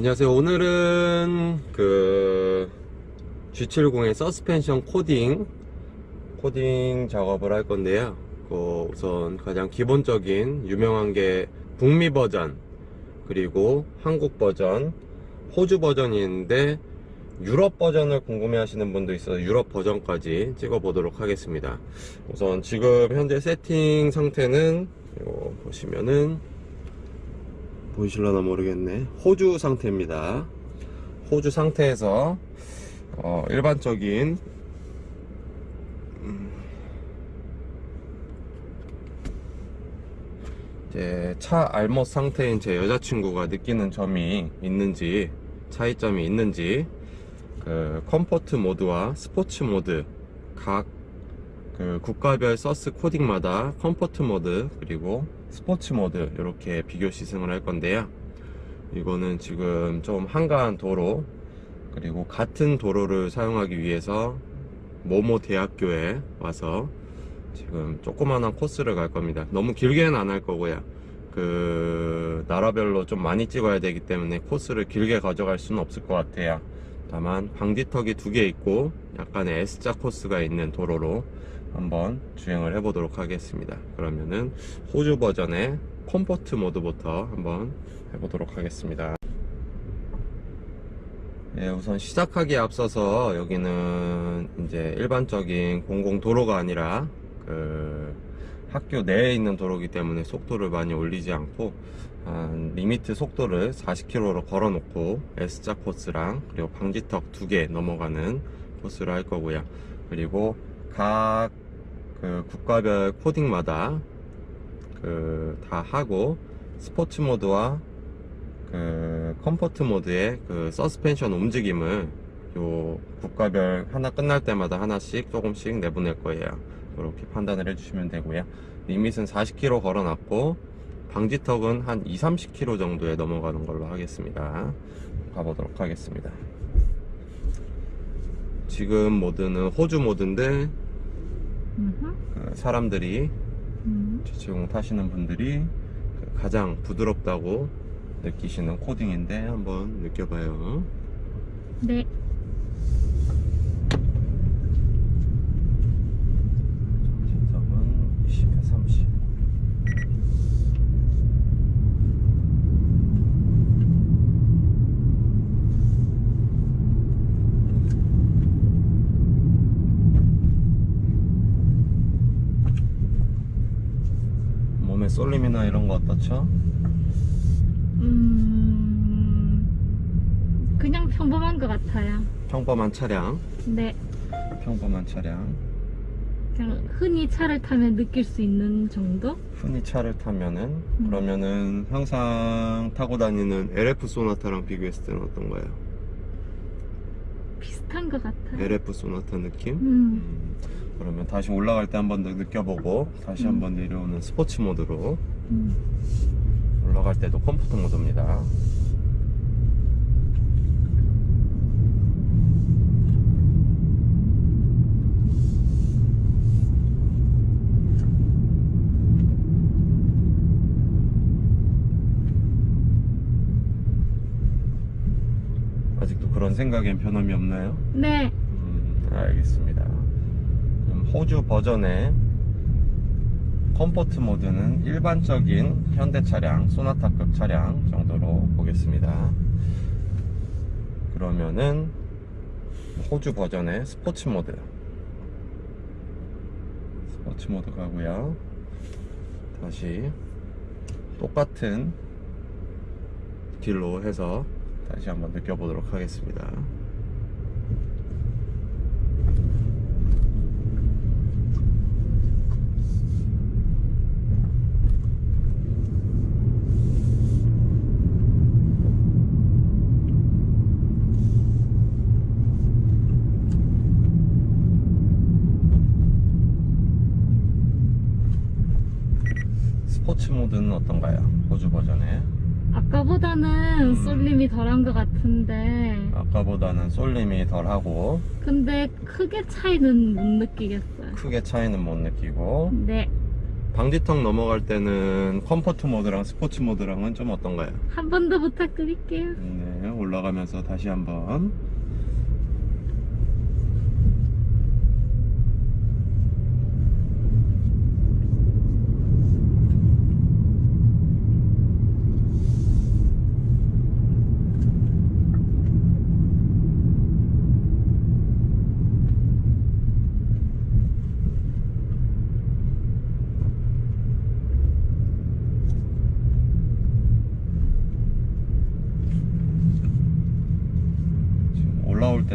안녕하세요. 오늘은 그 G70의 서스펜션 코딩 코딩 작업을 할 건데요. 그 우선 가장 기본적인 유명한 게 북미 버전 그리고 한국 버전, 호주 버전이 있는데 유럽 버전을 궁금해 하시는 분도 있어서 유럽 버전까지 찍어 보도록 하겠습니다. 우선 지금 현재 세팅 상태는 이거 보시면은 보이실려나 모르겠네. 호주 상태입니다. 호주 상태에서 어, 일반적인 음, 이제 차 알못 상태인 제 여자친구가 느끼는 점이 있는지 차이점이 있는지 그 컴포트 모드와 스포츠 모드 각 그 국가별 서스 코딩마다 컴포트 모드 그리고 스포츠 모드 이렇게 비교 시승을 할 건데요. 이거는 지금 좀 한가한 도로 그리고 같은 도로를 사용하기 위해서 모모 대학교에 와서 지금 조그만한 코스를 갈 겁니다. 너무 길게는 안 할 거고요. 그 나라별로 좀 많이 찍어야 되기 때문에 코스를 길게 가져갈 수는 없을 것 같아요. 다만 방지턱이 두 개 있고 약간의 S자 코스가 있는 도로로 한번 주행을 해보도록 하겠습니다. 그러면은 호주 버전의 컴포트 모드부터 한번 해보도록 하겠습니다. 예, 우선 시작하기에 앞서서 여기는 이제 일반적인 공공 도로가 아니라 그 학교 내에 있는 도로기 때문에 속도를 많이 올리지 않고 한 리미트 속도를 40km로 걸어 놓고 S자 코스랑 그리고 방지턱 두 개 넘어가는 코스를 할 거고요. 그리고 각 그 국가별 코딩마다 그 다 하고 스포츠 모드와 그 컴포트 모드의 그 서스펜션 움직임을 요 국가별 하나 끝날 때마다 하나씩 조금씩 내보낼 거예요. 이렇게 판단을 해주시면 되고요. 리밋은 40km 걸어놨고 방지턱은 한 2, 30km 정도에 넘어가는 걸로 하겠습니다. 가보도록 하겠습니다. 지금 모드는 호주 모드인데 사람들이 음. G70 타시는 분들이 그 가장 부드럽다고 느끼시는 코딩인데 한번 느껴봐요. 네. 진성은 20에 30. 몸에 쏠림이나 이런 거 어떻죠? 음. 그냥 평범한 것 같아요. 평범한 차량, 네. 평범한 차량. 그냥 흔히 차를 타면 느낄 수 있는 정도? 흔히 차를 타면은 음. 그러면은 항상 타고 다니는 LF 소나타랑 비교했을 때는 어떤가요? 비슷한 것 같아요. LF 소나타 느낌? 음. 음, 그러면 다시 올라갈 때 한 번 더 느껴보고 다시 음. 한번 내려오는 스포츠 모드로 음. 올라갈 때도 컴포트 모드입니다. 아직도 그런 생각엔 변함이 없나요? 네. 음, 알겠습니다. 호주 버전의 컴포트 모드는 일반적인 현대 차량, 소나타급 차량 정도로 보겠습니다. 그러면은 호주 버전의 스포츠 모드. 스포츠 모드 가고요. 다시 똑같은 길로 해서 다시 한번 느껴보도록 하겠습니다. 스포츠 모드는 어떤가요? 호주 버전에 아까보다는 음. 쏠림이 덜한 것 같은데, 아까보다는 쏠림이 덜하고 근데 크게 차이는 못 느끼겠어요. 크게 차이는 못 느끼고 네. 방지턱 넘어갈 때는 컴포트 모드랑 스포츠 모드랑은 좀 어떤가요? 한 번 더 부탁드릴게요. 네, 올라가면서 다시 한번.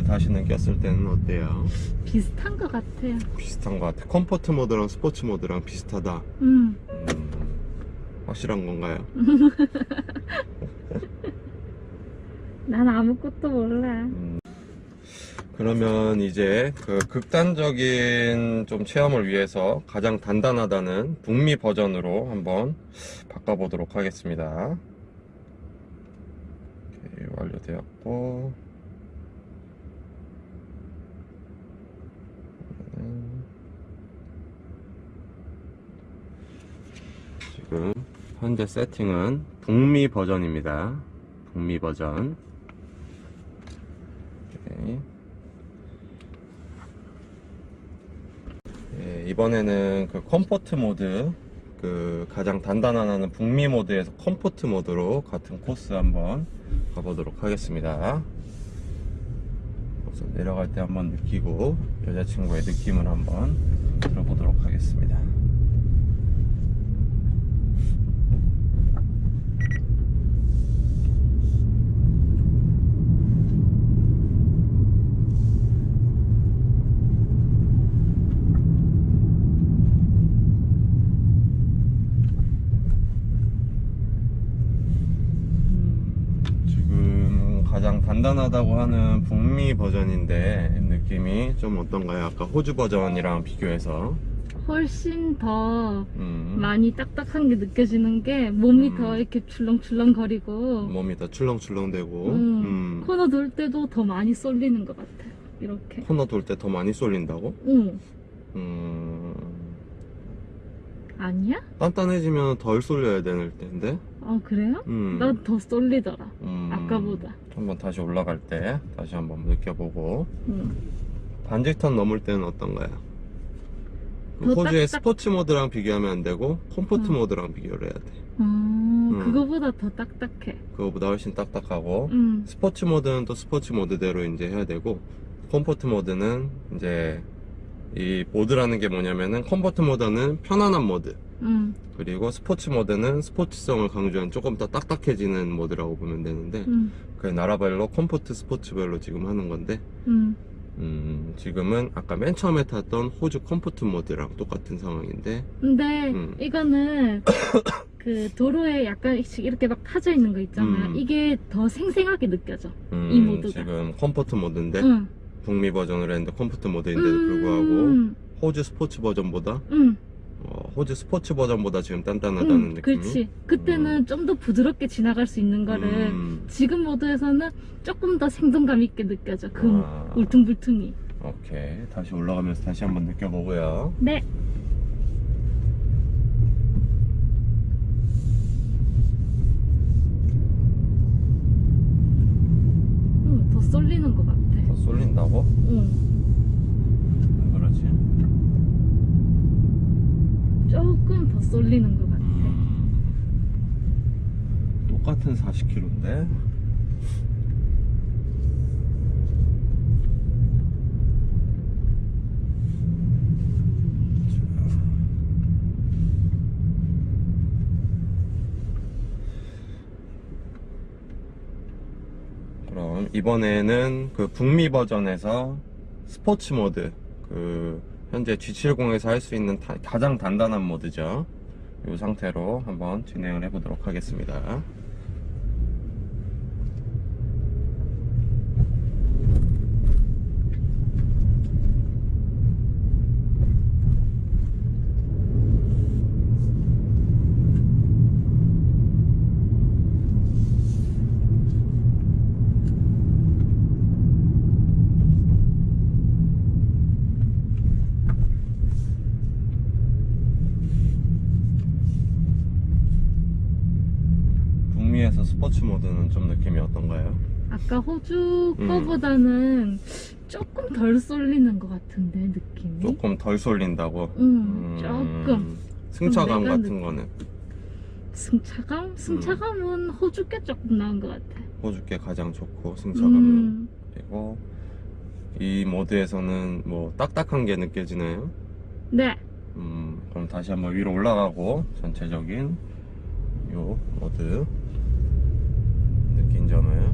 다시 느꼈을 때는 어때요? 비슷한 것 같아요. 비슷한 것 같아. 컴포트 모드랑 스포츠 모드랑 비슷하다. 음, 음, 확실한 건가요? 난 아무것도 몰라. 음, 그러면 이제 그 극단적인 좀 체험을 위해서 가장 단단하다는 북미 버전으로 한번 바꿔보도록 하겠습니다. 오케이, 완료되었고. 음, 지금 현재 세팅은 북미 버전입니다. 북미 버전. 예, 이번에는 그 컴포트 모드, 그 가장 단단한 북미 모드에서 컴포트 모드로 같은 코스 한번 가보도록 하겠습니다. 우선 내려갈 때 한번 느끼고 여자친구의 느낌을 한번 들어보도록 하겠습니다. 지금 가장 단단하다고 하는 북미 버전인데 느낌이 좀 어떤가요? 아까 호주 버전이랑 비교해서 훨씬 더 음, 많이 딱딱한 게 느껴지는 게 몸이 음. 더 이렇게 출렁출렁거리고 몸이 더 출렁출렁대고 음, 음, 코너 돌 때도 더 많이 쏠리는 것 같아. 이렇게. 코너 돌 때 더 많이 쏠린다고? 응. 음, 아니야? 단단해지면 덜 쏠려야 되는 텐데 아 그래요? 음, 난더 쏠리더라. 음, 아까보다. 한번 다시 올라갈 때 다시 한번 느껴보고 응. 반직턴 넘을 때는 어떤가요? 그 더 호주의 딱딱- 스포츠 모드랑 비교하면 안 되고 컴포트 음. 모드랑 비교를 해야 돼. 어, 음. 그거보다 더 딱딱해. 그거보다 훨씬 딱딱하고 응. 스포츠 모드는 또 스포츠 모드대로 이제 해야 되고 컴포트 모드는 이제 이 모드라는 게 뭐냐면은 컴포트 모드는 편안한 모드 응. 그리고 스포츠 모드는 스포츠성을 강조한 조금 더 딱딱해지는 모드라고 보면 되는데 응. 그 나라별로 컴포트 스포츠별로 지금 하는 건데 응. 음, 지금은 아까 맨 처음에 탔던 호주 컴포트 모드랑 똑같은 상황인데 근데 음. 이거는 그 도로에 약간씩 이렇게 막 파져 있는 거 있잖아요. 음. 이게 더 생생하게 느껴져. 음, 이 모드가. 지금 컴포트 모드인데 응. 북미 버전으로 했는데 컴포트 모드인데도 불구하고 음, 호주 스포츠 버전보다 응. 어, 호주 스포츠 버전보다 지금 단단하다는 응. 느낌이 그렇지. 그때는 좀더 부드럽게 지나갈 수 있는 거를 음, 지금 모드에서는 조금 더 생동감 있게 느껴져. 그 아. 울퉁불퉁이. 오케이 다시 올라가면서 다시 한번 느껴보고요 네. 응, 더 쏠리는 것 같아. 더 쏠린다고? 응. 왜 그러지? 조금 더 쏠리는 것 같아. 음, 똑같은 40km인데 그럼 이번에는 그 북미 버전에서 스포츠 모드 그 현재 G70에서 할 수 있는 다- 가장 단단한 모드죠. 이 상태로 한번 진행을 해보도록 하겠습니다. 스포츠 모드는 좀 느낌이 어떤가요? 아까 호주 음. 거보다는 조금 덜 쏠리는 것 같은데 느낌이. 조금 덜 쏠린다고. 음, 음, 조금. 승차감 같은 느끼- 거는 승차감? 승차감은 호주 게 조금 나은 것 같아. 호주께 가장 좋고 승차감은 음, 그리고 이 모드에서는 뭐 딱딱한 게 느껴지나요? 네. 음, 그럼 다시 한번 위로 올라가고 전체적인 요 모드 느낀 점을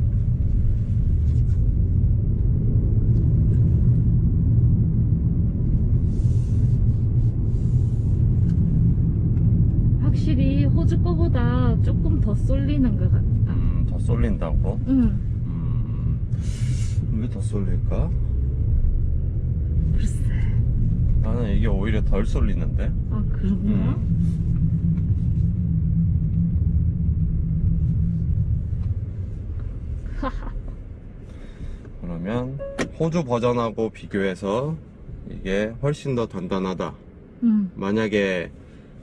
확실히 호주 거보다 조금 더 쏠리는 것 같다. 음, 더 쏠린다고. 응. 음, 왜 더 쏠릴까? 글쎄. 나는 이게 오히려 덜 쏠리는데. 아, 그런가? 하하. 그러면 호주 버전하고 비교해서 이게 훨씬 더 단단하다. 응. 만약에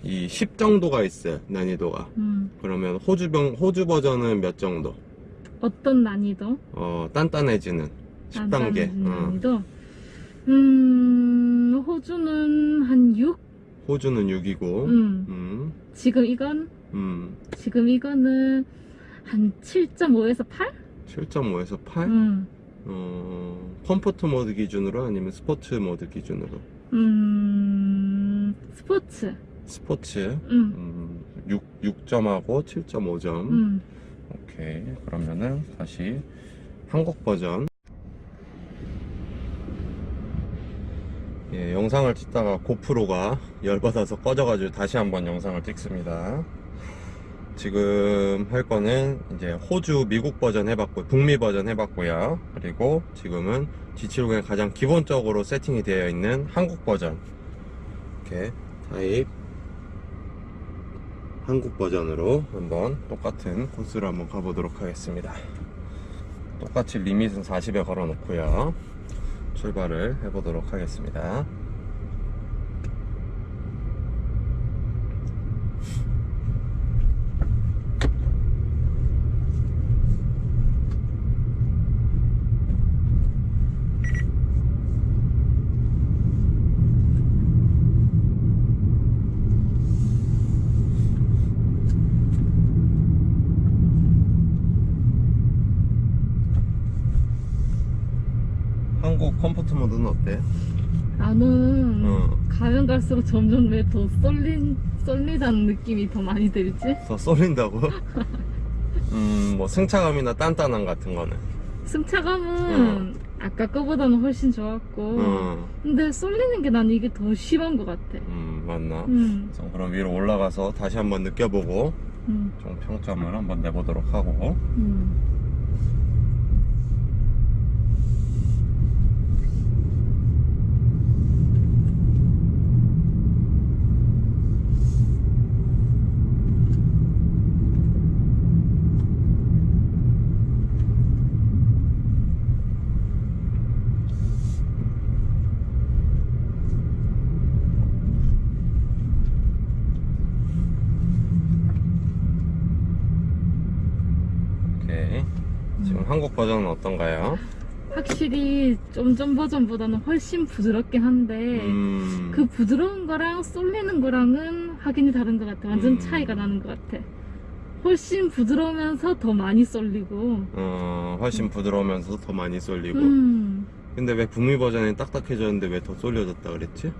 이 10 정도가 있어요, 난이도가. 응. 그러면 호주 병, 호주 버전은 몇 정도? 어떤 난이도? 어, 단단해지는 10단계. 단단한 난이도? 음, 호주는 한 6? 호주는 6이고, 음. 음, 지금 이건, 음, 지금 이거는 한 7.5에서 8? 7.5에서 8? 음. 어, 컴포트 모드 기준으로 아니면 스포츠 모드 기준으로? 음, 스포츠. 스포츠, 음. 음, 6, 6점하고 7.5점. 음. 오케이. 그러면은 다시 한국 버전. 예, 영상을 찍다가 고프로가 열받아서 꺼져가지고 다시 한번 영상을 찍습니다. 지금 할 거는 이제 호주 미국 버전 해봤고, 북미 버전 해봤고요. 그리고 지금은 G70에 가장 기본적으로 세팅이 되어 있는 한국 버전. 이렇게 타입 한국 버전으로 한번 똑같은 코스를 한번 가보도록 하겠습니다. 똑같이 리밋은 40에 걸어 놓고요. 출발을 해보도록 하겠습니다. 컴포트 모드는 어때? 나는 어. 가면 갈수록 점점 왜 더 쏠린, 쏠리다는 느낌이 더 많이 들지? 더 쏠린다고? 음, 뭐 승차감이나 단단함 같은 거는. 승차감은 아까 거보다는 훨씬 좋았고 어, 근데 쏠리는 게 난 이게 더 심한 것 같아 음, 맞나? 음, 그래서 그럼 위로 올라가서 다시 한번 느껴보고 음, 좀 평점을 한번 내보도록 하고 음. 한국 버전은 어떤가요? 확실히 좀전 버전보다는 훨씬 부드럽긴 한데 음, 그 부드러운 거랑 쏠리는 거랑은 확연히 다른 것 같아 완전 음. 차이가 나는 것 같아 훨씬 부드러우면서 더 많이 쏠리고 어, 훨씬 부드러우면서 더 많이 쏠리고. 음, 근데 왜 북미 버전이 딱딱해졌는데 왜 더 쏠려졌다 그랬지?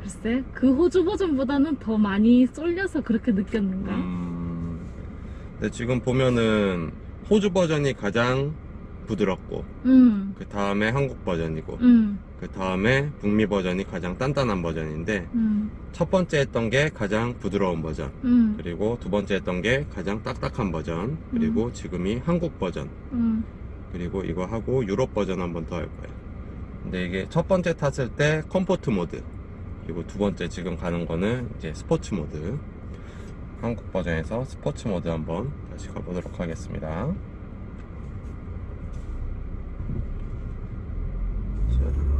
글쎄 그 호주 버전보다는 더 많이 쏠려서 그렇게 느꼈는가 음, 근데 지금 보면은 호주 버전이 가장 부드럽고 음, 그 다음에 한국 버전이고 음, 그 다음에 북미 버전이 가장 단단한 버전인데 음, 첫 번째 했던 게 가장 부드러운 버전 음, 그리고 두 번째 했던 게 가장 딱딱한 버전 그리고 지금이 한국 버전. 음. 그리고 이거 하고 유럽 버전 한번 더 할 거예요. 근데 이게 첫 번째 탔을 때 컴포트 모드 그리고 두 번째 지금 가는 거는 이제 스포츠 모드. 한국 버전에서 스포츠 모드 한번 다시 가보도록 하겠습니다 자.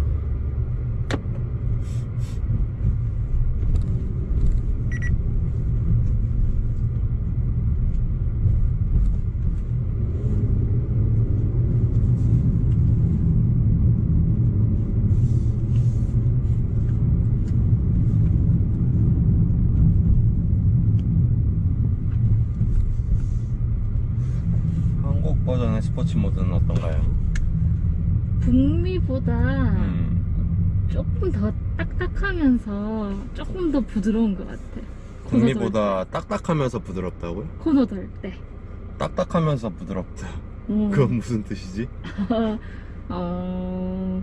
스포츠 모드는 어떤가요? 북미보다 음, 조금 더 딱딱하면서 조금 더 부드러운 것 같아. 북미보다 딱딱하면서 부드럽다고요? 때. 코너 돌 때. 딱딱하면서 부드럽다. 음. 그건 무슨 뜻이지? 어,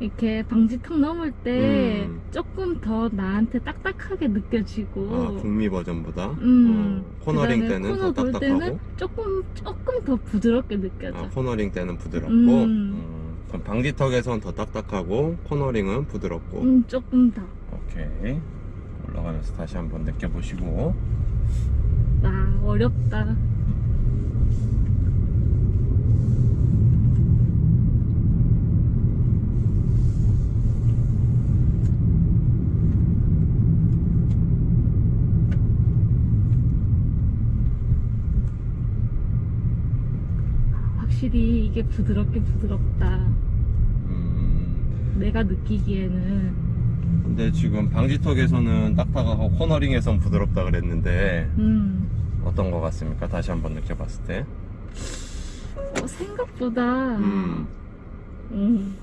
이렇게 방지턱 넘을 때 음. 조금 더 나한테 딱딱하게 느껴지고. 아, 북미 버전보다. 음, 어, 코너링 그다음에 때는 코너 더 돌 딱딱하고. 때는 조금 조금 더 부드럽게 느껴져. 아, 코너링 때는 부드럽고. 음. 음, 그럼 방지턱에선 더 딱딱하고 코너링은 부드럽고. 음, 조금 더. 오케이. 올라가면서 다시 한번 느껴보시고. 아, 어렵다. 확실히 이게 부드럽게 부드럽다. 음, 내가 느끼기에는. 근데 지금 방지턱에서는 딱딱하고 코너링에선 부드럽다 그랬는데 음, 어떤 것 같습니까? 다시 한번 느껴봤을 때. 어, 생각보다. 음, 음,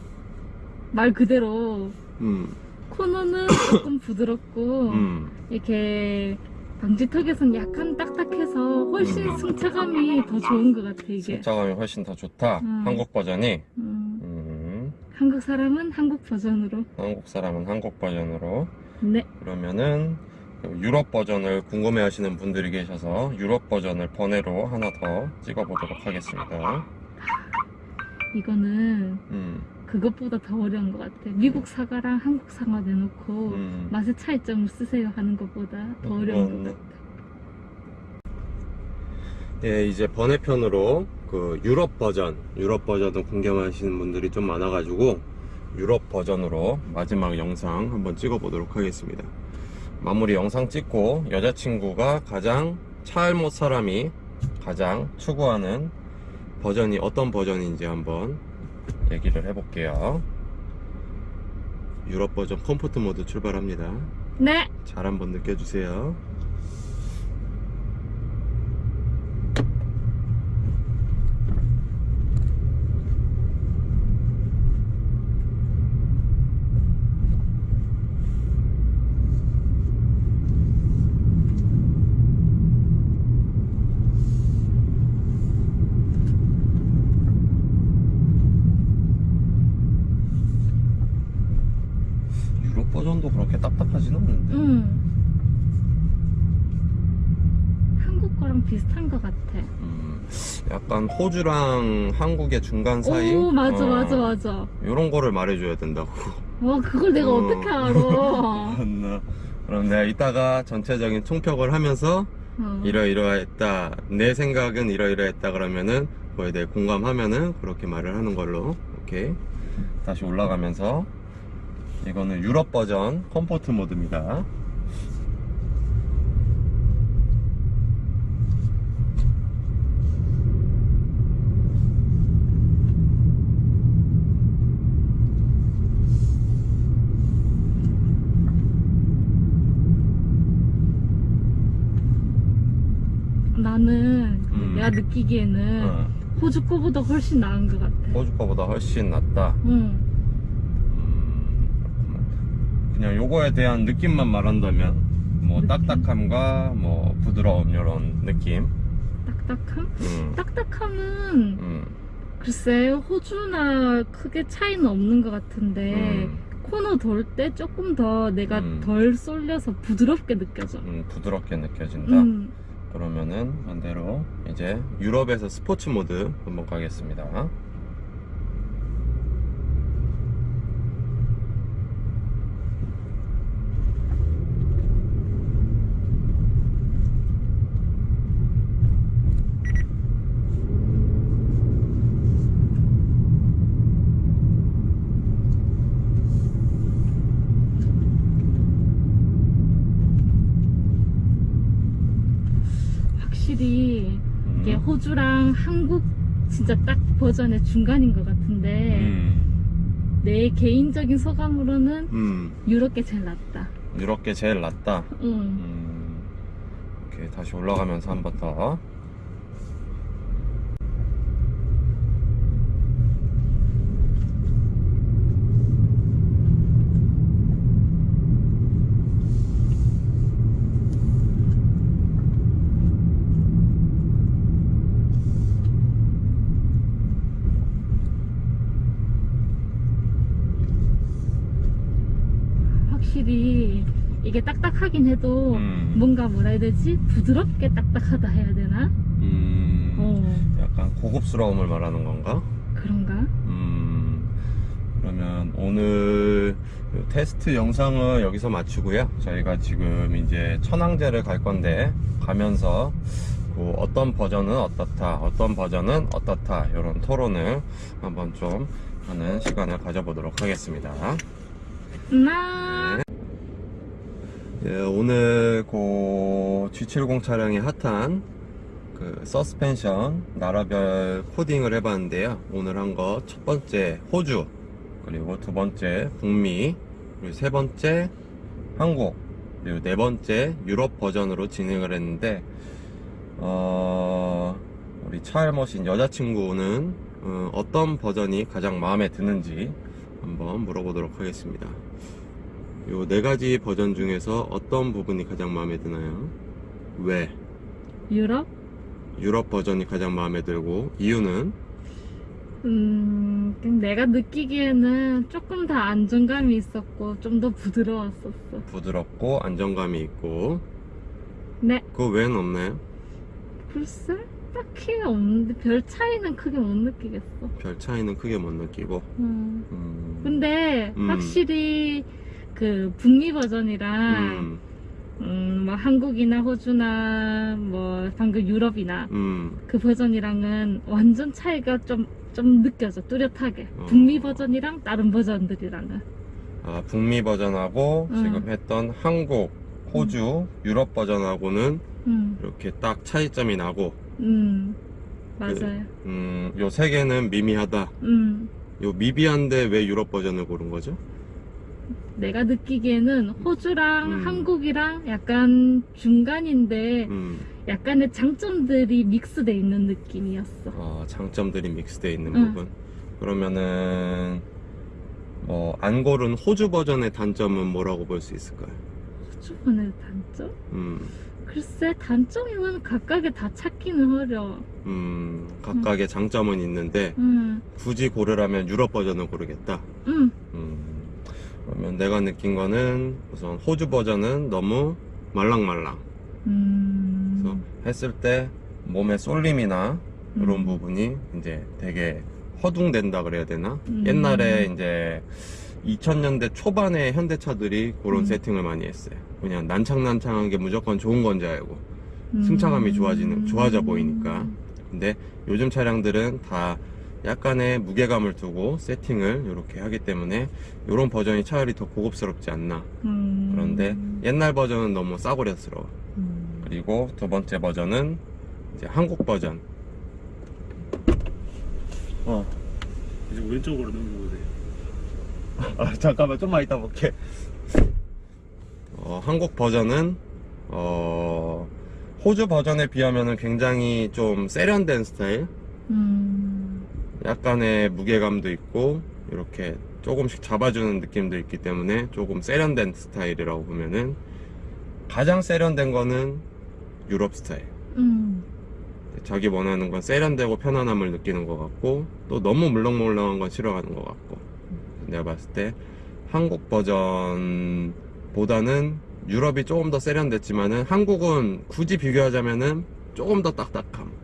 말 그대로 음, 코너는 조금 부드럽고 음. 이렇게 방지턱에선 약간 딱딱해서 훨씬 음. 승차감이 더 좋은 것 같아 이게. 승차감이 훨씬 더 좋다. 음. 한국 버전이. 음, 음, 한국 사람은 한국 버전으로. 한국 사람은 한국 버전으로. 네. 그러면은 유럽 버전을 궁금해 하시는 분들이 계셔서 유럽 버전을 번외로 하나 더 찍어 보도록 하겠습니다. 이거는 음, 그것보다 더 어려운 것 같아. 미국 사과랑 한국 사과 내놓고 음. 맛의 차이점을 쓰세요 하는 것보다 더 어려운 음. 것 같아. 예, 이제 번외편으로 그 유럽 버전, 유럽 버전을 궁금하시는 분들이 좀 많아가지고 유럽 버전으로 마지막 영상 한번 찍어보도록 하겠습니다. 마무리 영상 찍고 여자친구가 가장 차알못 사람이 가장 추구하는 버전이 어떤 버전인지 한번 얘기를 해볼게요. 유럽 버전 컴포트 모드 출발합니다. 네. 잘 한번 느껴주세요. 유럽 버전도 그렇게 딱딱하진 않는데. 음. 한국 거랑 비슷한 것 같아. 음, 약간 호주랑 한국의 중간 사이? 오 맞아 어, 맞아 맞아. 이런 거를 말해줘야 된다고. 와 그걸 내가 어. 어. 떻게 알아? 맞나? 그럼 내가 이따가 전체적인 총평을 하면서 어. 이러이러했다. 내 생각은 이러이러했다 그러면은 그거에 대해 공감하면은 그렇게 말을 하는 걸로. 오케이. 다시 올라가면서 이거는 유럽 버전 컴포트 모드입니다. 나는 음. 내가 느끼기에는 어, 호주 거보다 훨씬 나은 것 같아. 호주 거보다 훨씬 낫다. 응. 음, 그냥 요거에 대한 느낌만 말한다면 뭐 느낌? 딱딱함과 뭐 부드러움 이런 느낌. 딱딱함? 음, 딱딱함은 음, 글쎄 호주나 크게 차이는 없는 것 같은데 음, 코너 돌 때 조금 더 내가 음. 덜 쏠려서 부드럽게 느껴져. 음, 부드럽게 느껴진다. 음. 그러면은 반대로 이제 유럽에서 스포츠 모드 한번 가겠습니다. 확실히 음, 호주랑 한국 진짜 딱 버전의 중간인 것 같은데 음, 내 개인적인 소감으로는 음, 유럽 게 제일 낫다. 유럽 게 제일 낫다. 응. 음, 오케이 다시 올라가면서 한 번 더. 확실히 이게 딱딱하긴 해도 음. 뭔가 뭐라 해야 되지? 부드럽게 딱딱하다 해야 되나? 음, 어, 약간 고급스러움을 말하는 건가? 그런가? 음, 그러면 오늘 그 테스트 영상은 여기서 마치고요. 저희가 지금 이제 천왕제를 갈 건데 가면서 그 어떤 버전은 어떻다, 어떤 버전은 어떻다 이런 토론을 한번 좀 하는 시간을 가져보도록 하겠습니다. 나 예, 오늘 그 G70 차량의 핫한 그 서스펜션 나라별 코딩을 해봤는데요. 오늘 한거첫 번째 호주, 그리고 두 번째 북미, 그리고 세 번째 한국, 그리고 네 번째 유럽 버전으로 진행을 했는데, 어, 우리 차알머신 여자친구는 어, 어떤 버전이 가장 마음에 드는지 한번 물어보도록 하겠습니다. 요 네 가지 버전 중에서 어떤 부분이 가장 마음에 드나요? 왜? 유럽? 유럽 버전이 가장 마음에 들고 이유는 음, 내가 느끼기에는 조금 더 안정감이 있었고 좀 더 부드러웠었어. 부드럽고 안정감이 있고 네, 그 외에는 없나요? 글쎄 딱히 없는데 별 차이는 크게 못 느끼겠어. 별 차이는 크게 못 느끼고 음. 음, 근데 음. 확실히 그 북미 버전이랑 음, 음, 뭐 한국이나 호주나 뭐 방금 유럽이나 음, 그 버전이랑은 완전 차이가 좀, 좀 느껴져 뚜렷하게. 어. 북미 버전이랑 다른 버전들이랑은. 아 북미 버전하고 음. 지금 했던 한국, 호주, 유럽 버전하고는 음, 이렇게 딱 차이점이 나고. 음 맞아요. 음, 요 세 개는 미미하다. 음. 요 미비한데 왜 유럽 버전을 고른 거죠? 내가 느끼기에는 호주랑 음. 한국이랑 약간 중간인데 음, 약간의 장점들이 믹스돼 있는 느낌이었어 어, 장점들이 믹스되어 있는 응. 부분. 그러면은 뭐안 고른 호주 버전의 단점은 뭐라고 볼 수 있을까요? 호주번의 단점? 음, 글쎄 단점은 각각에 다 찾기는 어려워 음, 각각의 장점은 있는데 음, 굳이 고르라면 유럽 버전을 고르겠다. 음, 음, 그러면 내가 느낀 거는 우선 호주 버전은 너무 말랑말랑. 음. 그래서 했을 때 몸의 쏠림이나 그런 음. 부분이 이제 되게 허둥댄다 그래야 되나? 음. 옛날에 이제 2000년대 초반에 현대차들이 그런 음. 세팅을 많이 했어요. 그냥 난창난창한 게 무조건 좋은 건지 알고. 음. 승차감이 좋아지는- 좋아져 보이니까. 근데 요즘 차량들은 다 약간의 무게감을 두고 세팅을 이렇게 하기 때문에 이런 버전이 차라리 더 고급스럽지 않나. 음. 그런데 옛날 버전은 너무 싸구려스러워. 음. 그리고 두 번째 버전은 이제 한국 버전. 어. 이제 왼쪽으로 넘겨보세요. 아, 잠깐만 좀만 이따 볼게. 어, 한국 버전은 어, 호주 버전에 비하면은 굉장히 좀 세련된 스타일. 음. 약간의 무게감도 있고 이렇게 조금씩 잡아주는 느낌도 있기 때문에 조금 세련된 스타일이라고 보면은 가장 세련된 거는 유럽 스타일. 음. 자기 원하는 건 세련되고 편안함을 느끼는 것 같고 또 너무 물렁물렁한 건 싫어하는 것 같고 내가 봤을 때 한국 버전보다는 유럽이 조금 더 세련됐지만은 한국은 굳이 비교하자면은 조금 더 딱딱함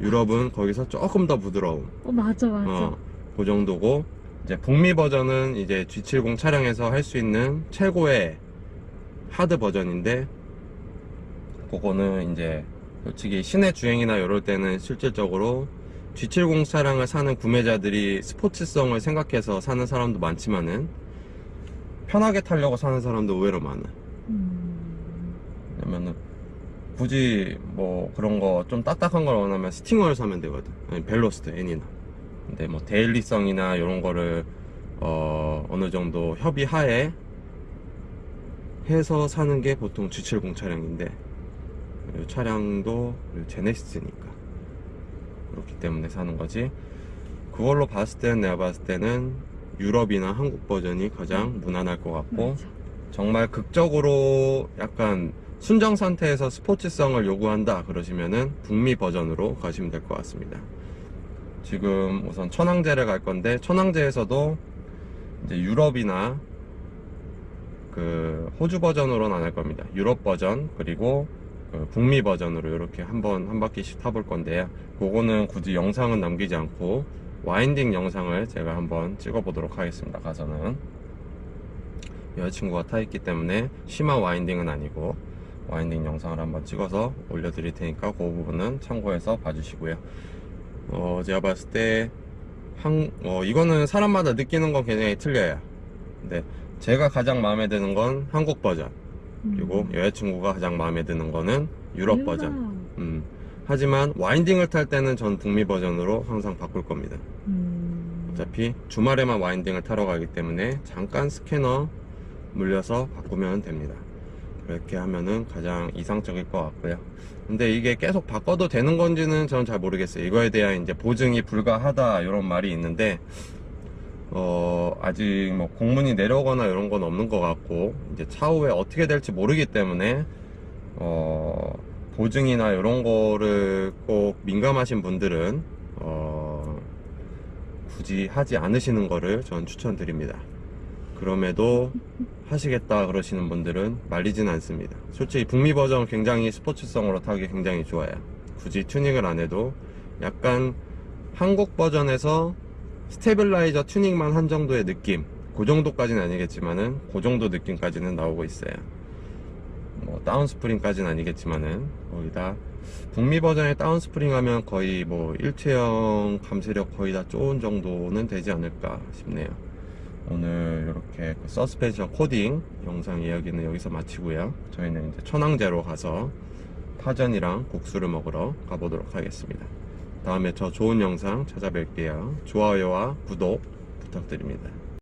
유럽은 거기서 조금 더 부드러움 어 맞아 맞아. 어, 그 정도고 이제 북미 버전은 이제 G70 차량에서 할 수 있는 최고의 하드 버전인데 그거는 이제 솔직히 시내 주행이나 이럴 때는 실질적으로 G70 차량을 사는 구매자들이 스포츠성을 생각해서 사는 사람도 많지만은 편하게 타려고 사는 사람도 의외로 많아. 음. 왜냐면은 굳이 뭐 그런 거 좀 딱딱한 걸 원하면 스팅어를 사면 되거든. 아니 벨로스트 애니나. 근데 뭐 데일리성이나 이런 거를 어 어느 정도 협의하에 해서 사는 게 보통 G70 차량인데 이 차량도 제네시스니까 그렇기 때문에 사는 거지. 그걸로 봤을 때는 내가 봤을 때는 유럽이나 한국 버전이 가장 무난할 것 같고. 정말 극적으로 약간 순정 상태에서 스포츠성을 요구한다 그러시면은 북미 버전으로 가시면 될 것 같습니다. 지금 우선 천왕제를 갈 건데 천왕제에서도 이제 유럽이나 그 호주 버전으로는 안 할 겁니다. 유럽 버전 그리고 그 북미 버전으로 이렇게 한번 한 바퀴씩 타볼 건데요. 그거는 굳이 영상은 남기지 않고 와인딩 영상을 제가 한번 찍어 보도록 하겠습니다. 가서는 여자친구가 타 있기 때문에 심한 와인딩은 아니고 와인딩 영상을 한번 찍어서 올려드릴 테니까 그 부분은 참고해서 봐주시고요. 어, 제가 봤을 때 한, 어, 이거는 사람마다 느끼는 건 굉장히 틀려요. 근데 제가 가장 마음에 드는 건 한국 버전. 그리고 음. 여자친구가 가장 마음에 드는 거는 유럽 버전. 음. 하지만 와인딩을 탈 때는 전 북미 버전으로 항상 바꿀 겁니다. 음. 어차피 주말에만 와인딩을 타러 가기 때문에 잠깐 스캐너 물려서 바꾸면 됩니다. 그렇게 하면은 가장 이상적일 것 같고요. 근데 이게 계속 바꿔도 되는 건지는 저는 잘 모르겠어요. 이거에 대한 이제 보증이 불가하다 이런 말이 있는데 어 아직 뭐 공문이 내려오거나 이런 건 없는 것 같고 이제 차후에 어떻게 될지 모르기 때문에 어 보증이나 이런 거를 꼭 민감하신 분들은 어 굳이 하지 않으시는 거를 전 추천드립니다. 그럼에도 하시겠다 그러시는 분들은 말리진 않습니다. 솔직히 북미 버전 굉장히 스포츠성으로 타기 굉장히 좋아요. 굳이 튜닝을 안 해도 약간 한국 버전에서 스테빌라이저 튜닝만 한 정도의 느낌. 그 정도까지는 아니겠지만은 그 정도 느낌까지는 나오고 있어요. 뭐 다운 스프링까지는 아니겠지만은 거의 다 북미 버전의 다운 스프링 하면 거의 뭐 일체형 감쇄력 거의 다 좋은 정도는 되지 않을까 싶네요. 오늘 이렇게 그 서스펜션 코딩 영상 이야기는 여기서 마치고요. 저희는 이제 천왕제로 가서 파전이랑 국수를 먹으러 가보도록 하겠습니다. 다음에 더 좋은 영상 찾아뵐게요. 좋아요와 구독 부탁드립니다.